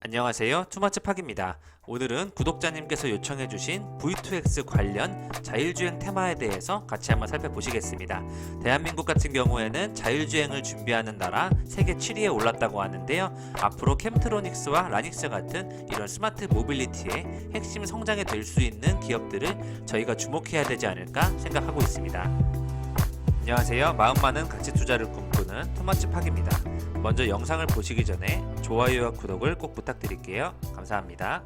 안녕하세요. 투마치 팍입니다. 오늘은 구독자님께서 요청해주신 V2X 관련 자율주행 테마에 대해서 같이 한번 살펴보시겠습니다. 대한민국 같은 경우에는 자율주행을 준비하는 나라 세계 7위에 올랐다고 하는데요. 앞으로 캠트로닉스와 라닉스 같은 이런 스마트 모빌리티의 핵심 성장에 될수 있는 기업들을 저희가 주목해야 되지 않을까 생각하고 있습니다. 안녕하세요. 마음 많은 가치 투자를 꿈꾸는 토마치 팍입니다. 먼저 영상을 보시기 전에 좋아요와 구독을 꼭 부탁드릴게요. 감사합니다.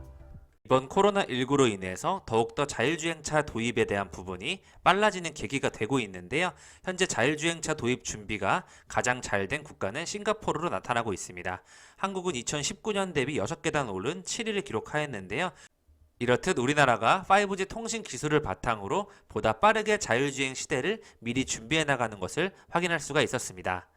이번 코로나19로 인해서 더욱더 자율주행차 도입에 대한 부분이 빨라지는 계기가 되고 있는데요. 현재 자율주행차 도입 준비가 가장 잘 된 국가는 싱가포르로 나타나고 있습니다. 한국은 2019년 대비 6계단 오른 7위를 기록하였는데요. 이렇듯 우리나라가 5G 통신 기술을 바탕으로 보다 빠르게 자율주행 시대를 미리 준비해 나가는 것을 확인할 수가 있었습니다.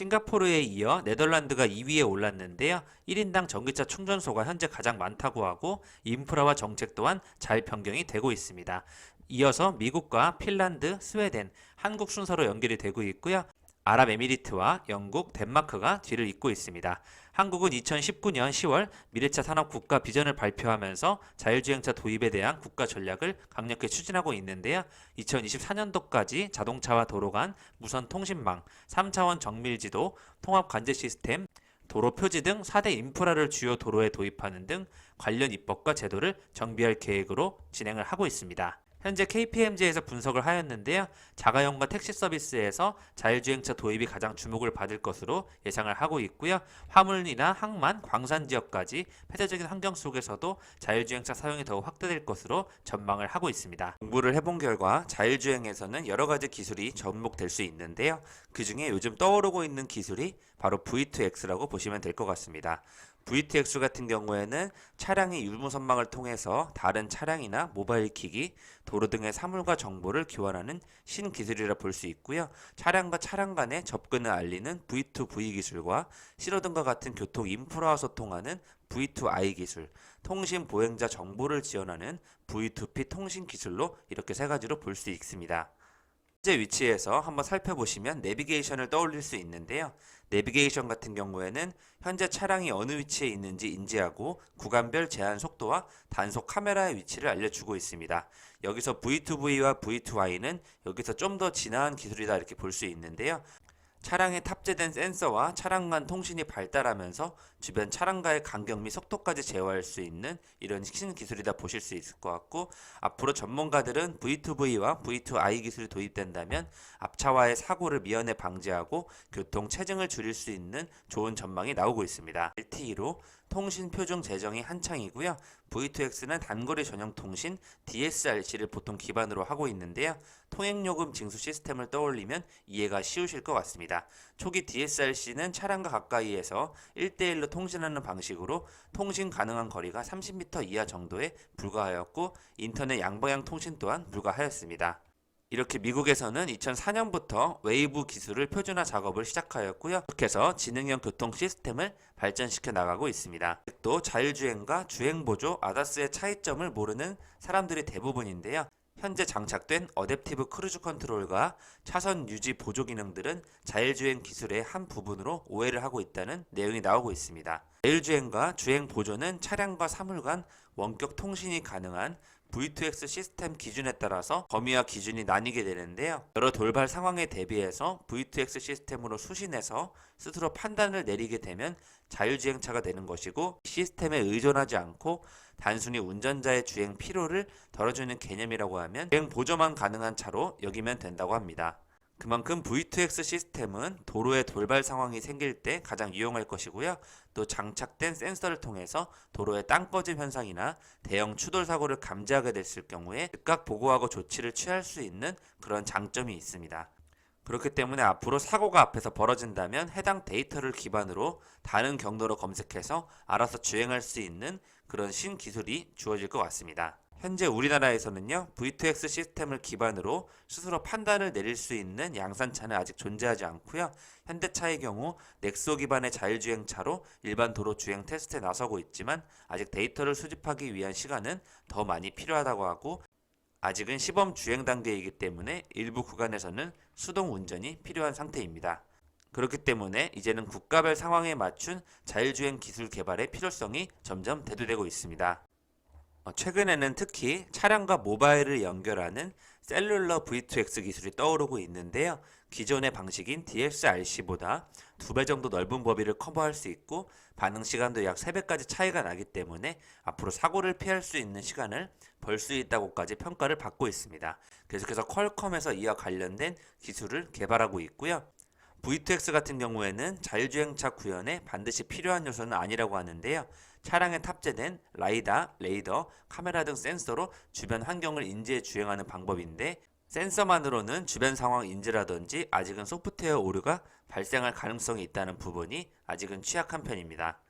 싱가포르에 이어 네덜란드가 2위에 올랐는데요. 1인당 전기차 충전소가 현재 가장 많다고 하고 인프라와 정책 또한 잘 변경이 되고 있습니다. 이어서 미국과 핀란드, 스웨덴, 한국 순서로 연결이 되고 있고요. 아랍에미리트와 영국, 덴마크가 뒤를 잇고 있습니다. 한국은 2019년 10월 미래차 산업 국가 비전을 발표하면서 자율주행차 도입에 대한 국가 전략을 강력히 추진하고 있는데요. 2024년도까지 자동차와 도로 간 무선 통신망, 3차원 정밀지도, 통합 관제 시스템, 도로 표지 등 4대 인프라를 주요 도로에 도입하는 등 관련 입법과 제도를 정비할 계획으로 진행을 하고 있습니다. 현재 KPMG에서 분석을 하였는데요. 자가용과 택시 서비스에서 자율주행차 도입이 가장 주목을 받을 것으로 예상을 하고 있고요. 화물이나 항만, 광산 지역까지 폐쇄적인 환경 속에서도 자율주행차 사용이 더욱 확대될 것으로 전망을 하고 있습니다. 공부를 해본 결과 자율주행에서는 여러 가지 기술이 접목될 수 있는데요. 그 중에 요즘 떠오르고 있는 기술이 바로 V2X라고 보시면 될 것 같습니다. VTX 같은 경우에는 차량이 유무선망을 통해서 다른 차량이나 모바일 기기, 도로 등의 사물과 정보를 교환하는 신기술이라 볼 수 있고요. 차량과 차량 간의 접근을 알리는 V2V 기술과 신호등과 같은 교통 인프라와 소통하는 V2I 기술, 통신 보행자 정보를 지원하는 V2P 통신 기술로 이렇게 세 가지로 볼 수 있습니다. 현재 위치에서 한번 살펴보시면 내비게이션을 떠올릴 수 있는데요. 내비게이션 같은 경우에는 현재 차량이 어느 위치에 있는지 인지하고 구간별 제한 속도와 단속 카메라의 위치를 알려주고 있습니다. 여기서 V2V와 V2I는 여기서 좀 더 진화한 기술이다 이렇게 볼 수 있는데요. 차량에 탑재된 센서와 차량 간 통신이 발달하면서 주변 차량과의 간격 및 속도까지 제어할 수 있는 이런 신기술이다 보실 수 있을 것 같고 앞으로 전문가들은 V2V와 V2I 기술이 도입된다면 앞차와의 사고를 미연에 방지하고 교통 체증을 줄일 수 있는 좋은 전망이 나오고 있습니다. LTE로 통신 표준 제정이 한창이고요. V2X는 단거리 전용 통신 DSRC를 보통 기반으로 하고 있는데요. 통행요금 징수 시스템을 떠올리면 이해가 쉬우실 것 같습니다. 초기 DSRC는 차량과 가까이에서 1대1로 통신하는 방식으로 통신 가능한 거리가 30m 이하 정도에 불과하였고 인터넷 양방향 통신 또한 불가하였습니다. 이렇게 미국에서는 2004년부터 웨이브 기술을 표준화 작업을 시작하였고요. 이렇게 해서 지능형 교통 시스템을 발전시켜 나가고 있습니다. 또 자율주행과 주행보조 아다스의 차이점을 모르는 사람들이 대부분인데요. 현재 장착된 어댑티브 크루즈 컨트롤과 차선 유지 보조 기능들은 자율주행 기술의 한 부분으로 오해를 하고 있다는 내용이 나오고 있습니다. 자율주행과 주행 보조는 차량과 사물 간 원격 통신이 가능한 V2X 시스템 기준에 따라서 범위와 기준이 나뉘게 되는데요. 여러 돌발 상황에 대비해서 V2X 시스템으로 수신해서 스스로 판단을 내리게 되면 자율주행차가 되는 것이고 시스템에 의존하지 않고 단순히 운전자의 주행 피로를 덜어주는 개념이라고 하면 주행 보조만 가능한 차로 여기면 된다고 합니다. 그만큼 V2X 시스템은 도로에 돌발 상황이 생길 때 가장 유용할 것이고요. 또 장착된 센서를 통해서 도로의 땅꺼짐 현상이나 대형 추돌 사고를 감지하게 됐을 경우에 즉각 보고하고 조치를 취할 수 있는 그런 장점이 있습니다. 그렇기 때문에 앞으로 사고가 앞에서 벌어진다면 해당 데이터를 기반으로 다른 경로로 검색해서 알아서 주행할 수 있는 그런 신기술이 주어질 것 같습니다. 현재 우리나라에서는요, V2X 시스템을 기반으로 스스로 판단을 내릴 수 있는 양산차는 아직 존재하지 않고요. 현대차의 경우 넥소 기반의 자율주행차로 일반 도로 주행 테스트에 나서고 있지만 아직 데이터를 수집하기 위한 시간은 더 많이 필요하다고 하고 아직은 시범 주행 단계이기 때문에 일부 구간에서는 수동 운전이 필요한 상태입니다. 그렇기 때문에 이제는 국가별 상황에 맞춘 자율주행 기술 개발의 필요성이 점점 대두되고 있습니다. 어, 최근에는 특히 차량과 모바일을 연결하는 셀룰러 V2X 기술이 떠오르고 있는데요. 기존의 방식인 DSRC보다 두 배 정도 넓은 범위를 커버할 수 있고 반응 시간도 약 3배까지 차이가 나기 때문에 앞으로 사고를 피할 수 있는 시간을 벌 수 있다고까지 평가를 받고 있습니다. 계속해서 퀄컴에서 이와 관련된 기술을 개발하고 있고요. V2X 같은 경우에는 자율주행차 구현에 반드시 필요한 요소는 아니라고 하는데요. 차량에 탑재된 라이다, 레이더, 카메라 등 센서로 주변 환경을 인지해 주행하는 방법인데 센서만으로는 주변 상황 인지라든지 아직은 소프트웨어 오류가 발생할 가능성이 있다는 부분이 아직은 취약한 편입니다.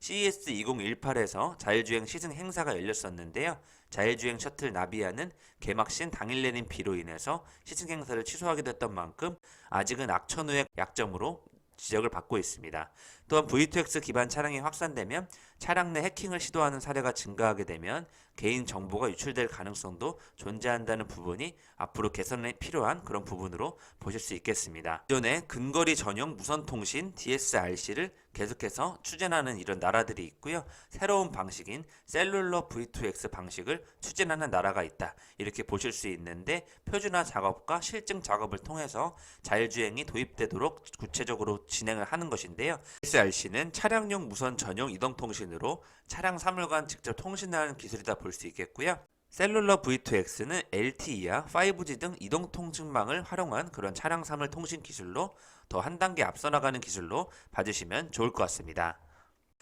CES 2018에서 자율주행 시승 행사가 열렸었는데요. 자율주행 셔틀 나비아는 개막신 당일 내린 비로 인해서 시승 행사를 취소하게 됐던 만큼 아직은 악천후의 약점으로 지적을 받고 있습니다. 또한 V2X 기반 차량이 확산되면 차량 내 해킹을 시도하는 사례가 증가하게 되면 개인 정보가 유출될 가능성도 존재한다는 부분이 앞으로 개선에 필요한 그런 부분으로 보실 수 있겠습니다. 기존에 근거리 전용 무선 통신 DSRC를 계속해서 추진하는 이런 나라들이 있고요. 새로운 방식인 셀룰러 V2X 방식을 추진하는 나라가 있다. 이렇게 보실 수 있는데 표준화 작업과 실증 작업을 통해서 자율주행이 도입되도록 구체적으로 진행을 하는 것인데요. SRC는 차량용 무선 전용 이동 통신으로 차량 사물간 직접 통신하는 기술이다 볼 수 있겠고요. 셀룰러 V2X는 LTE와 5G 등 이동 통신망을 활용한 그런 차량 사물 통신 기술로 더 한 단계 앞서 나가는 기술로 봐주시면 좋을 것 같습니다.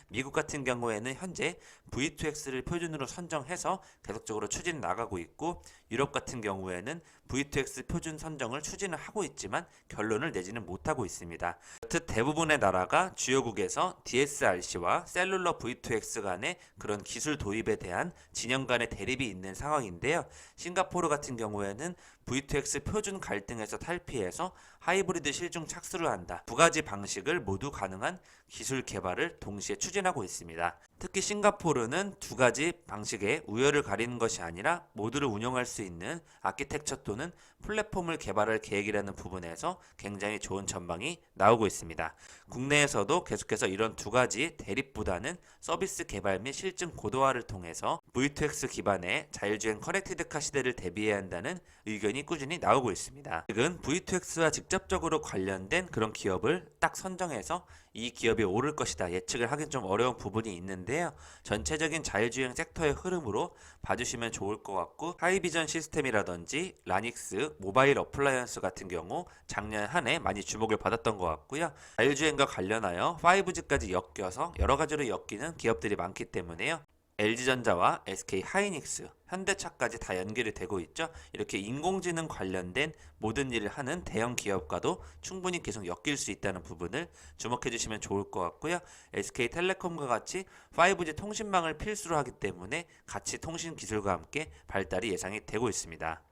미국 같은 경우에는 현재 V2X를 표준으로 선정해서 계속적으로 추진 나가고 있고 유럽 같은 경우에는 V2X 표준 선정을 추진을 하고 있지만 결론을 내지는 못하고 있습니다. 여튼 대부분의 나라가 주요국에서 DSRC와 셀룰러 V2X 간의 그런 기술 도입에 대한 진영 간의 대립이 있는 상황인데요. 싱가포르 같은 경우에는 V2X 표준 갈등에서 탈피해서 하이브리드 실중 착수를 한다. 두 가지 방식을 모두 가능한 기술 개발을 동시에 추진하고 있습니다. 특히 싱가포르는 두 가지 방식의 우열을 가리는 것이 아니라 모두를 운영할 수 있는 아키텍처 또는 플랫폼을 개발할 계획이라는 부분에서 굉장히 좋은 전망이 나오고 있습니다. 국내에서도 계속해서 이런 두 가지 대립보다는 서비스 개발 및 실증 고도화를 통해서 V2X 기반의 자율주행 커넥티드카 시대를 대비해야 한다는 의견이 꾸준히 나오고 있습니다. 최근 V2X와 직접적으로 관련된 그런 기업을 딱 선정해서 이 기업이 오를 것이다 예측을 하긴 좀 어려운 부분이 있는데요. 전체적인 자율주행 섹터의 흐름으로 봐주시면 좋을 것 같고 하이비전 시스템이라든지 라닉스, 모바일 어플라이언스 같은 경우 작년 한 해 많이 주목을 받았던 것 같고요. 자율주행과 관련하여 5G까지 엮여서 여러 가지로 엮이는 기업들이 많기 때문에요. LG전자와 SK 하이닉스, 현대차까지 다 연결이 되고 있죠. 이렇게 인공지능 관련된 모든 일을 하는 대형 기업과도 충분히 계속 엮일 수 있다는 부분을 주목해 주시면 좋을 것 같고요. SK텔레콤과 같이 5G 통신망을 필수로 하기 때문에 같이 통신 기술과 함께 발달이 예상이 되고 있습니다.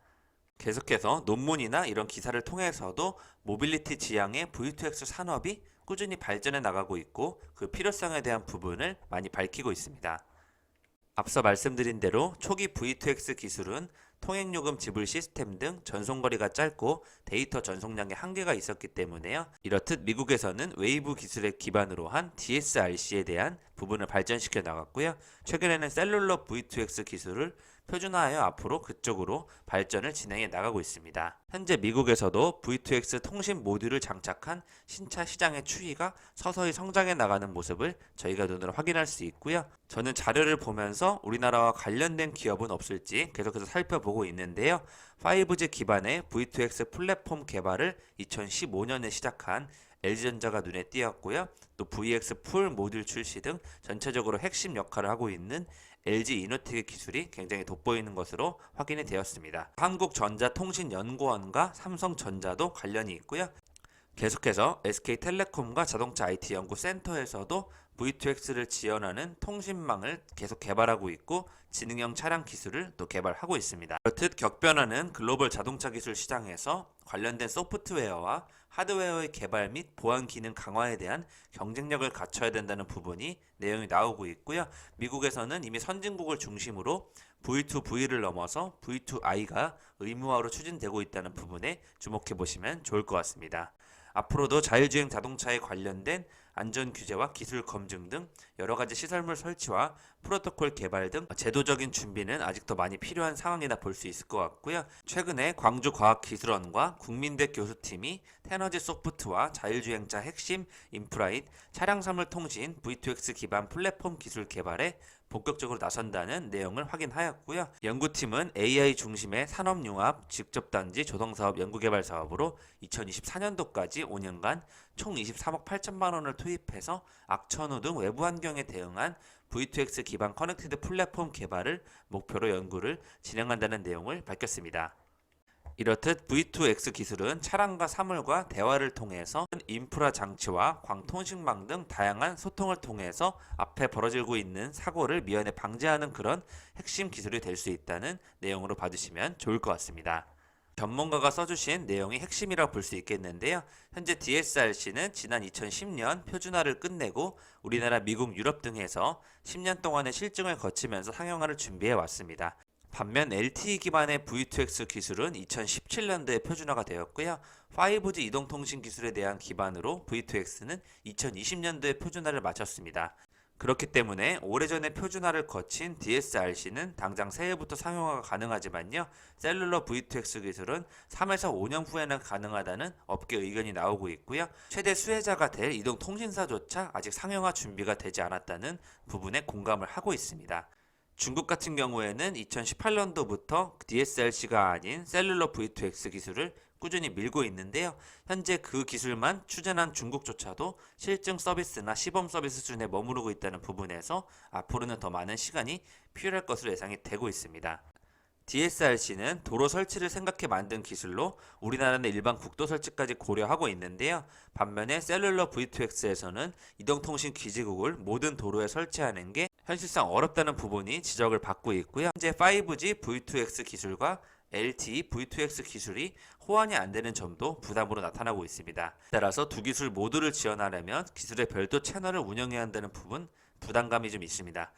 계속해서 논문이나 이런 기사를 통해서도 모빌리티 지향의 V2X 산업이 꾸준히 발전해 나가고 있고 그 필요성에 대한 부분을 많이 밝히고 있습니다. 앞서 말씀드린 대로 초기 V2X 기술은 통행요금 지불 시스템 등 전송거리가 짧고 데이터 전송량에 한계가 있었기 때문에요. 이렇듯 미국에서는 웨이브 기술을 기반으로 한 DSRC에 대한 부분을 발전시켜 나갔고요. 최근에는 셀룰러 V2X 기술을 표준화하여 앞으로 그쪽으로 발전을 진행해 나가고 있습니다. 현재 미국에서도 V2X 통신 모듈을 장착한 신차 시장의 추이가 서서히 성장해 나가는 모습을 저희가 눈으로 확인할 수 있고요. 저는 자료를 보면서 우리나라와 관련된 기업은 없을지 계속해서 살펴보고 있는데요. 5G 기반의 V2X 플랫폼 개발을 2015년에 시작한 LG전자가 눈에 띄었고요. 또 VX 풀 모듈 출시 등 전체적으로 핵심 역할을 하고 있는 LG 이노텍의 기술이 굉장히 돋보이는 것으로 확인이 되었습니다. 한국전자통신연구원과 삼성전자도 관련이 있고요. 계속해서 SK텔레콤과 자동차 IT 연구센터에서도 V2X를 지원하는 통신망을 계속 개발하고 있고 지능형 차량 기술을 또 개발하고 있습니다. 그렇듯 격변하는 글로벌 자동차 기술 시장에서 관련된 소프트웨어와 하드웨어의 개발 및 보안 기능 강화에 대한 경쟁력을 갖춰야 된다는 부분이 내용이 나오고 있고요. 미국에서는 이미 선진국을 중심으로 V2V를 넘어서 V2I가 의무화로 추진되고 있다는 부분에 주목해 보시면 좋을 것 같습니다. 앞으로도 자율주행 자동차에 관련된 안전 규제와 기술 검증 등 여러 가지 시설물 설치와 프로토콜 개발 등 제도적인 준비는 아직도 많이 필요한 상황이다 볼수 있을 것 같고요. 최근에 광주과학기술원과 국민대 교수팀이 테너지 소프트와 자율주행차 핵심 인프라인 차량 사물 통신 V2X 기반 플랫폼 기술 개발에 본격적으로 나선다는 내용을 확인하였고요. 연구팀은 AI 중심의 산업융합 직접단지 조성사업 연구개발 사업으로 2024년도까지 5년간 총 23억 8천만 원을 투입해서 악천후 등 외부 환경에 대응한 V2X 기반 커넥티드 플랫폼 개발을 목표로 연구를 진행한다는 내용을 밝혔습니다. 이렇듯 V2X 기술은 차량과 사물과 대화를 통해서 인프라 장치와 광통신망 등 다양한 소통을 통해서 앞에 벌어지고 있는 사고를 미연에 방지하는 그런 핵심 기술이 될 수 있다는 내용으로 봐주시면 좋을 것 같습니다. 전문가가 써주신 내용이 핵심이라고 볼수 있겠는데요. 현재 DSRC는 지난 2010년 표준화를 끝내고 우리나라, 미국, 유럽 등에서 10년 동안의 실증을 거치면서 상용화를 준비해 왔습니다. 반면 LTE 기반의 V2X 기술은 2017년도에 표준화가 되었고요. 5G 이동통신 기술에 대한 기반으로 V2X는 2020년도에 표준화를 마쳤습니다. 그렇기 때문에 오래전에 표준화를 거친 DSRC는 당장 새해부터 상용화가 가능하지만요. 셀룰러 V2X 기술은 3에서 5년 후에는 가능하다는 업계 의견이 나오고 있고요. 최대 수혜자가 될 이동통신사조차 아직 상용화 준비가 되지 않았다는 부분에 공감을 하고 있습니다. 중국 같은 경우에는 2018년도부터 DSRC가 아닌 셀룰러 V2X 기술을 꾸준히 밀고 있는데요. 현재 그 기술만 추진한 중국조차도 실증 서비스나 시범 서비스 수준에 머무르고 있다는 부분에서 앞으로는 더 많은 시간이 필요할 것으로 예상이 되고 있습니다. DSRC는 도로 설치를 생각해 만든 기술로 우리나라는 일반 국도 설치까지 고려하고 있는데요. 반면에 셀룰러 V2X에서는 이동통신 기지국을 모든 도로에 설치하는 게 현실상 어렵다는 부분이 지적을 받고 있고요. 현재 5G V2X 기술과 LTE V2X 기술이 호환이 안 되는 점도 부담으로 나타나고 있습니다. 따라서 두 기술 모두를 지원하려면 기술의 별도 채널을 운영해야 한다는 부분 부담감이 좀 있습니다.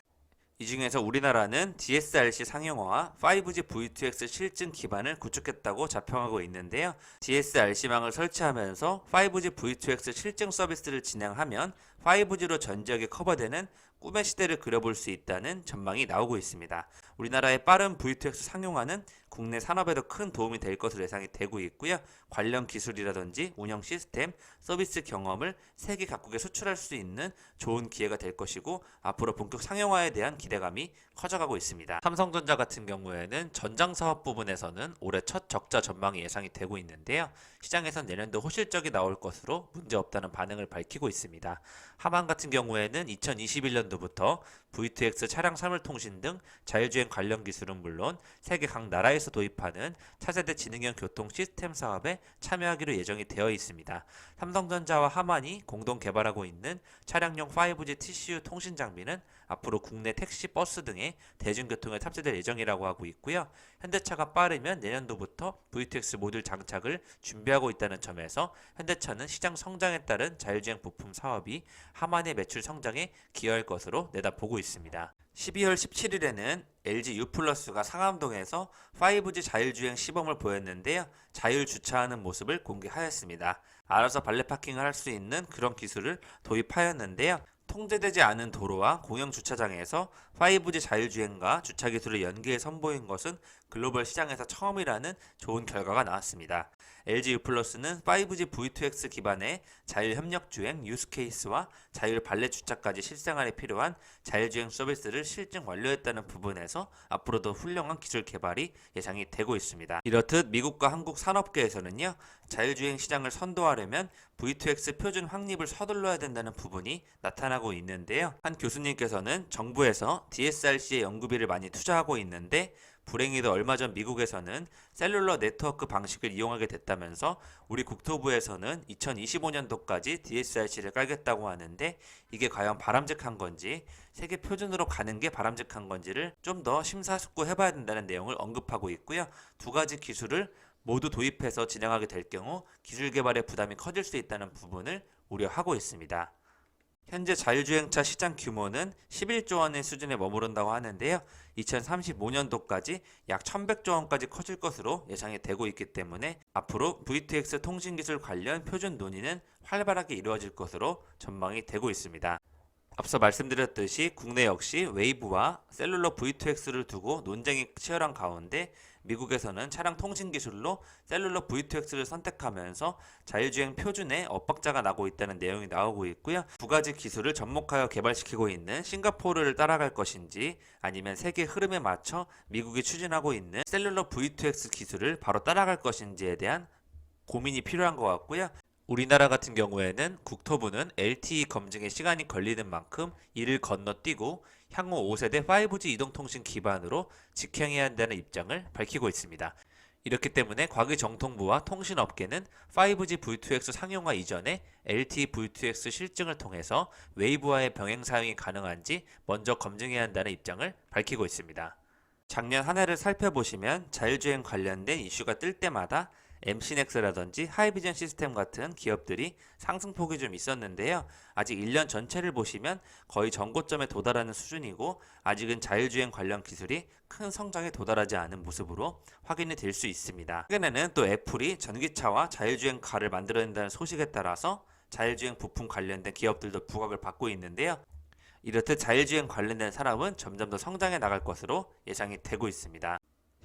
이 중에서 우리나라는 DSRC 상용화와 5G V2X 실증 기반을 구축했다고 자평하고 있는데요. DSRC망을 설치하면서 5G V2X 실증 서비스를 진행하면 5G로 전 지역에 커버되는 꿈의 시대를 그려볼 수 있다는 전망이 나오고 있습니다. 우리나라의 빠른 V2X 상용화는 국내 산업에도 큰 도움이 될 것으로 예상이 되고 있고요. 관련 기술이라든지 운영 시스템, 서비스 경험을 세계 각국에 수출할 수 있는 좋은 기회가 될 것이고 앞으로 본격 상용화에 대한 기대감이 커져가고 있습니다. 삼성전자 같은 경우에는 전장 사업 부분에서는 올해 첫 적자 전망이 예상이 되고 있는데요. 시장에선 내년도 호실적이 나올 것으로 문제 없다는 반응을 밝히고 있습니다. 하만 같은 경우에는 2021년도부터 V2X 차량 사물 통신 등 자율주행 관련 기술은 물론 세계 각 나라 에서 도입하는 차세대 지능형 교통 시스템 사업에 참여하기로 예정이 되어 있습니다. 삼성전자와 하만이 공동 개발하고 있는 차량용 5G TCU 통신 장비는 앞으로 국내 택시, 버스 등의 대중교통에 탑재될 예정이라고 하고 있고요. 현대차가 빠르면 내년도부터 V2X 모듈 장착을 준비하고 있다는 점에서 현대차는 시장 성장에 따른 자율주행 부품 사업이 하만의 매출 성장에 기여할 것으로 내다보고 있습니다. 12월 17일에는 LG U+가 상암동에서 5G 자율주행 시범을 보였는데요. 자율 주차하는 모습을 공개하였습니다. 알아서 발레 파킹을 할 수 있는 그런 기술을 도입하였는데요. 통제되지 않은 도로와 공영 주차장에서 5G 자율주행과 주차 기술을 연계해 선보인 것은 글로벌 시장에서 처음이라는 좋은 결과가 나왔습니다. LG U+는 5G V2X 기반의 자율 협력 주행 유스 케이스와 자율 발렛 주차까지 실생활에 필요한 자율 주행 서비스를 실증 완료했다는 부분에서 앞으로도 훌륭한 기술 개발이 예상이 되고 있습니다. 이렇듯 미국과 한국 산업계에서는요. 자율 주행 시장을 선도하려면 V2X 표준 확립을 서둘러야 된다는 부분이 나타나고 있는데요. 한 교수님께서는 정부에서 DSRC에 연구비를 많이 투자하고 있는데 불행히도 얼마 전 미국에서는 셀룰러 네트워크 방식을 이용하게 됐다면서 우리 국토부에서는 2025년도까지 DSRC를 깔겠다고 하는데 이게 과연 바람직한 건지 세계 표준으로 가는 게 바람직한 건지를 좀 더 심사숙고해 봐야 된다는 내용을 언급하고 있고요. 두 가지 기술을 모두 도입해서 진행하게 될 경우 기술 개발의 부담이 커질 수 있다는 부분을 우려하고 있습니다. 현재 자율주행차 시장 규모는 11조 원의 수준에 머무른다고 하는데요. 2035년도까지 약 1100조 원까지 커질 것으로 예상이 되고 있기 때문에 앞으로 V2X 통신기술 관련 표준 논의는 활발하게 이루어질 것으로 전망이 되고 있습니다. 앞서 말씀드렸듯이 국내 역시 웨이브와 셀룰러 V2X를 두고 논쟁이 치열한 가운데 미국에서는 차량 통신 기술로 셀룰러 V2X를 선택하면서 자율주행 표준에 엇박자가 나고 있다는 내용이 나오고 있고요. 두 가지 기술을 접목하여 개발시키고 있는 싱가포르를 따라갈 것인지 아니면 세계 흐름에 맞춰 미국이 추진하고 있는 셀룰러 V2X 기술을 바로 따라갈 것인지에 대한 고민이 필요한 것 같고요. 우리나라 같은 경우에는 국토부는 LTE 검증에 시간이 걸리는 만큼 이를 건너뛰고 향후 5세대 5G 이동통신 기반으로 직행해야 한다는 입장을 밝히고 있습니다. 이렇기 때문에 과기정통부와 통신업계는 5G V2X 상용화 이전에 LTE V2X 실증을 통해서 웨이브와의 병행 사용이 가능한지 먼저 검증해야 한다는 입장을 밝히고 있습니다. 작년 한 해를 살펴보시면 자율주행 관련된 이슈가 뜰 때마다 MC넥스라든지 하이비전 시스템 같은 기업들이 상승폭이 좀 있었는데요. 아직 1년 전체를 보시면 거의 전고점에 도달하는 수준이고 아직은 자율주행 관련 기술이 큰 성장에 도달하지 않은 모습으로 확인이 될 수 있습니다. 최근에는 또 애플이 전기차와 자율주행 카를 만들어낸다는 소식에 따라서 자율주행 부품 관련된 기업들도 부각을 받고 있는데요. 이렇듯 자율주행 관련된 산업은 점점 더 성장해 나갈 것으로 예상이 되고 있습니다.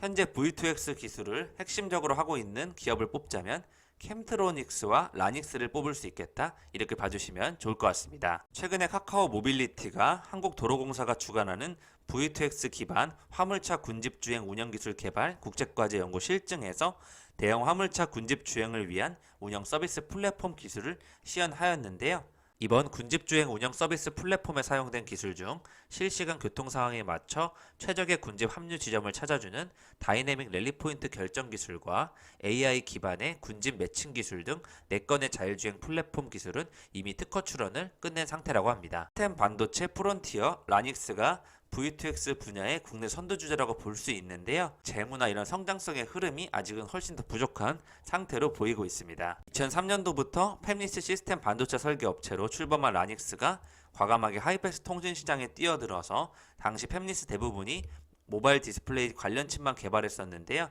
현재 V2X 기술을 핵심적으로 하고 있는 기업을 뽑자면 캠트로닉스와 라닉스를 뽑을 수 있겠다 이렇게 봐주시면 좋을 것 같습니다. 최근에 카카오 모빌리티가 한국도로공사가 주관하는 V2X 기반 화물차 군집주행 운영기술 개발 국제과제 연구 실증에서 대형 화물차 군집주행을 위한 운영 서비스 플랫폼 기술을 시연하였는데요. 이번 군집주행 운영 서비스 플랫폼에 사용된 기술 중 실시간 교통 상황에 맞춰 최적의 군집 합류 지점을 찾아주는 다이내믹 랠리 포인트 결정 기술과 AI 기반의 군집 매칭 기술 등 4건의 자율주행 플랫폼 기술은 이미 특허 출원을 끝낸 상태라고 합니다. 스템 반도체 프론티어 라닉스가 V2X 분야의 국내 선두주자라고 볼 수 있는데요. 재무나 이런 성장성의 흐름이 아직은 훨씬 더 부족한 상태로 보이고 있습니다. 2003년도부터 팹리스 시스템 반도체 설계 업체로 출범한 라닉스가 과감하게 하이패스 통신 시장에 뛰어들어서 당시 팹리스 대부분이 모바일 디스플레이 관련 칩만 개발했었는데요.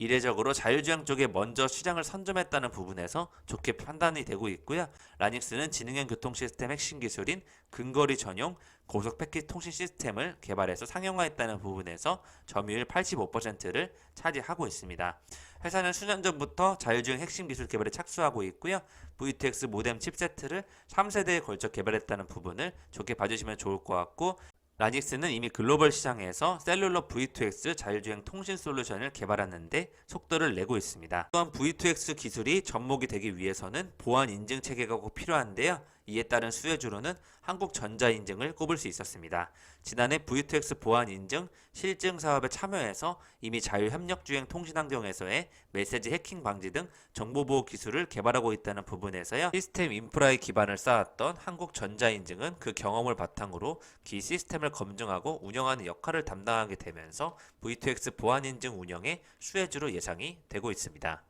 이례적으로 자율주행 쪽에 먼저 시장을 선점했다는 부분에서 좋게 판단이 되고 있고요. 라닉스는 지능형 교통 시스템 핵심 기술인 근거리 전용 고속 패킷 통신 시스템을 개발해서 상용화했다는 부분에서 점유율 85%를 차지하고 있습니다. 회사는 수년 전부터 자율주행 핵심 기술 개발에 착수하고 있고요. VTX 모뎀 칩세트를 3세대에 걸쳐 개발했다는 부분을 좋게 봐주시면 좋을 것 같고 라닉스는 이미 글로벌 시장에서 셀룰러 V2X 자율주행 통신 솔루션을 개발하는데 속도를 내고 있습니다. 또한 V2X 기술이 접목이 되기 위해서는 보안 인증 체계가 꼭 필요한데요. 이에 따른 수혜주로는 한국전자인증을 꼽을 수 있었습니다. 지난해 V2X 보안 인증 실증 사업에 참여해서 이미 자율협력주행 통신 환경에서의 메시지 해킹 방지 등 정보보호 기술을 개발하고 있다는 부분에서요. 시스템 인프라의 기반을 쌓았던 한국전자인증은 그 경험을 바탕으로 기 시스템을 검증하고 운영하는 역할을 담당하게 되면서 V2X 보안 인증 운영의 수혜주로 예상이 되고 있습니다.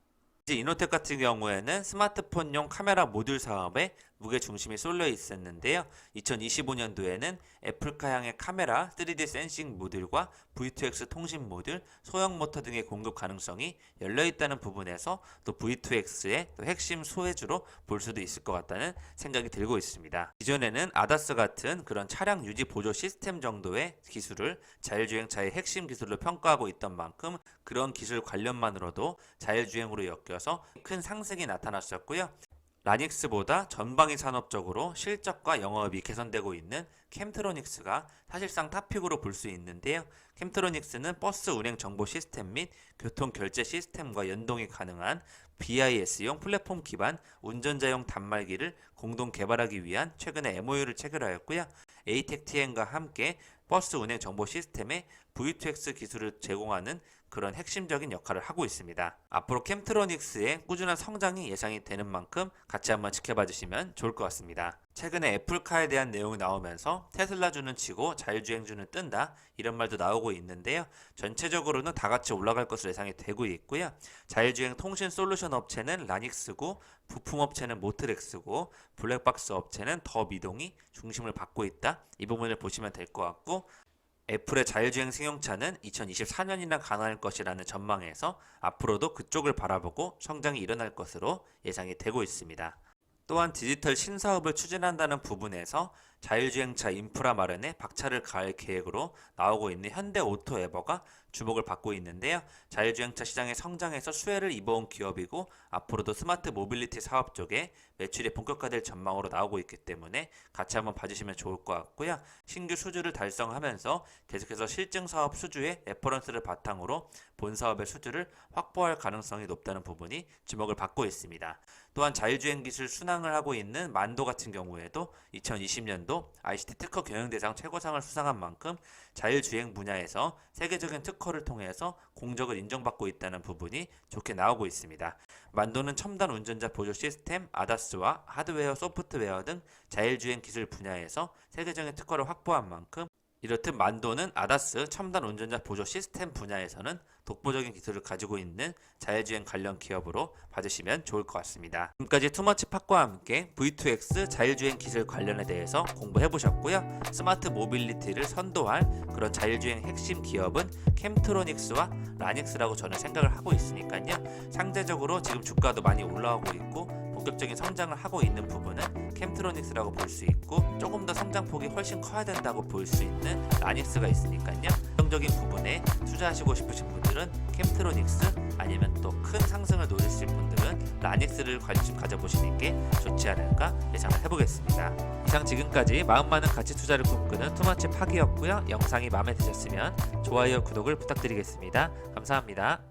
이노텍 같은 경우에는 스마트폰용 카메라 모듈 사업에 무게 중심이 쏠려 있었는데요. 2025년도에는 애플카 향의 카메라 3D 센싱 모듈과 V2X 통신 모듈, 소형 모터 등의 공급 가능성이 열려 있다는 부분에서 또 V2X의 또 핵심 소외주로 볼 수도 있을 것 같다는 생각이 들고 있습니다. 기존에는 아다스 같은 그런 차량 유지 보조 시스템 정도의 기술을 자율주행차의 핵심 기술로 평가하고 있던 만큼 그런 기술 관련만으로도 자율주행으로 엮여서 큰 상승이 나타났었고요. 라닉스보다 전방위 산업적으로 실적과 영업이 개선되고 있는 캠트로닉스가 사실상 탑픽으로 볼 수 있는데요. 캠트로닉스는 버스 운행 정보 시스템 및 교통 결제 시스템과 연동이 가능한 BIS용 플랫폼 기반 운전자용 단말기를 공동 개발하기 위한 최근에 MOU를 체결하였고요. ATEC-TN과 함께 버스 운행 정보 시스템에 V2X 기술을 제공하는 그런 핵심적인 역할을 하고 있습니다. 앞으로 캠트로닉스의 꾸준한 성장이 예상이 되는 만큼 같이 한번 지켜봐 주시면 좋을 것 같습니다. 최근에 애플카에 대한 내용이 나오면서 테슬라주는 치고 자율주행주는 뜬다 이런 말도 나오고 있는데요. 전체적으로는 다 같이 올라갈 것으로 예상이 되고 있고요. 자율주행 통신 솔루션 업체는 라닉스고 부품 업체는 모트렉스고 블랙박스 업체는 더 미동이 중심을 받고 있다. 이 부분을 보시면 될 것 같고 애플의 자율주행 승용차는 2024년이나 가능할 것이라는 전망에서 앞으로도 그쪽을 바라보고 성장이 일어날 것으로 예상이 되고 있습니다. 또한 디지털 신사업을 추진한다는 부분에서 자율주행차 인프라 마련에 박차를 가할 계획으로 나오고 있는 현대 오토 에버가 주목을 받고 있는데요. 자율주행차 시장의 성장에서 수혜를 입어온 기업이고 앞으로도 스마트 모빌리티 사업 쪽에 매출이 본격화될 전망으로 나오고 있기 때문에 같이 한번 봐주시면 좋을 것 같고요. 신규 수주를 달성하면서 계속해서 실증 사업 수주의 레퍼런스를 바탕으로 본 사업의 수주를 확보할 가능성이 높다는 부분이 주목을 받고 있습니다. 또한 자율주행 기술 순항을 하고 있는 만도 같은 경우에도 2020년도 ICT 특허 경영 대상 최고상을 수상한 만큼 자율주행 분야에서 세계적인 특허를 통해서 공적을 인정받고 있다는 부분이 좋게 나오고 있습니다. 만도는 첨단 운전자 보조 시스템 아다스와 하드웨어, 소프트웨어 등 자율주행 기술 분야에서 세계적인 특허를 확보한 만큼 이렇듯 만도는 아다스 첨단 운전자 보조 시스템 분야에서는 독보적인 기술을 가지고 있는 자율주행 관련 기업으로 봐주시면 좋을 것 같습니다. 지금까지 투머치 팟과 함께 V2X 자율주행 기술 관련에 대해서 공부해 보셨고요. 스마트 모빌리티를 선도할 그런 자율주행 핵심 기업은 캠트로닉스와 라닉스라고 저는 생각을 하고 있으니까요. 상대적으로 지금 주가도 많이 올라오고 있고 본격적인 성장을 하고 있는 부분은 캠트로닉스라고 볼 수 있고 조금 더 성장폭이 훨씬 커야 된다고 볼 수 있는 라닉스가 있으니까요. 긍정적인 부분에 투자하시고 싶으신 분들은 캠트로닉스 아니면 또 큰 상승을 노리실 분들은 라닉스를 관심 가져보시는 게 좋지 않을까 예상을 해보겠습니다. 이상 지금까지 마음 많은 가치 투자를 꿈꾸는 투마치 파기였고요. 영상이 마음에 드셨으면 좋아요, 구독을 부탁드리겠습니다. 감사합니다.